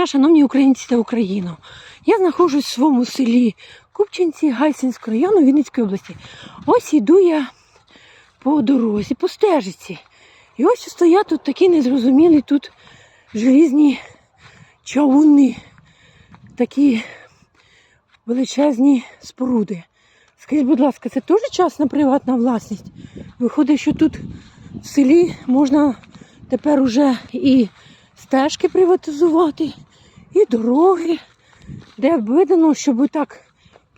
дня, шановні українці та Україно. Я знаходжусь в своєму селі Купчинці Гайсинського району Вінницької області. Ось йду я по дорозі, по стежиці. І ось стоять тут такі незрозумілі тут желізні чавуни, такі величезні споруди. Скажіть, будь ласка, це теж частна приватна власність? Виходить, що тут в селі можна тепер уже і стежки приватизувати, і дороги, де видано, щоб так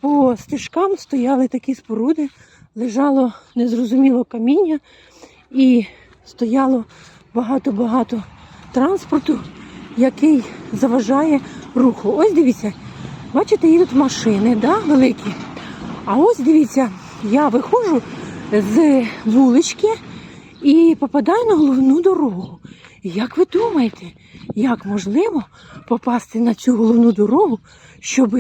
по стежкам стояли такі споруди, лежало незрозуміло каміння і стояло багато-багато транспорту, який заважає руху. Ось дивіться, бачите, їдуть машини, да, великі. А ось дивіться, я виходжу з вулички і попадаю на головну дорогу. Як ви думаєте, як можливо попасти на цю головну дорогу, щоб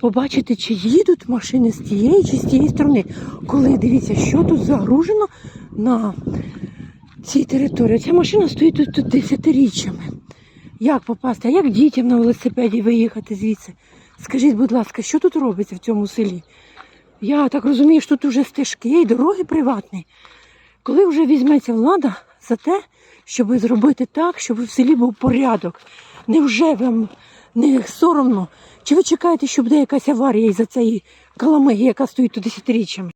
побачити, чи їдуть машини з тієї чи з тієї сторони? Коли дивіться, що тут загружено на цій території. Ця машина стоїть тут, тут десятиріччями. Як попасти? А як дітям на велосипеді виїхати звідси? Скажіть, будь ласка, що тут робиться в цьому селі? Я так розумію, що тут уже стежки і дороги приватні. Коли вже візьметься влада за те, щоб зробити так, щоб в селі був порядок? Невже вам не соромно? Чи ви чекаєте, що буде якась аварія із-за цієї каламиги, яка стоїть тут десятиріччями?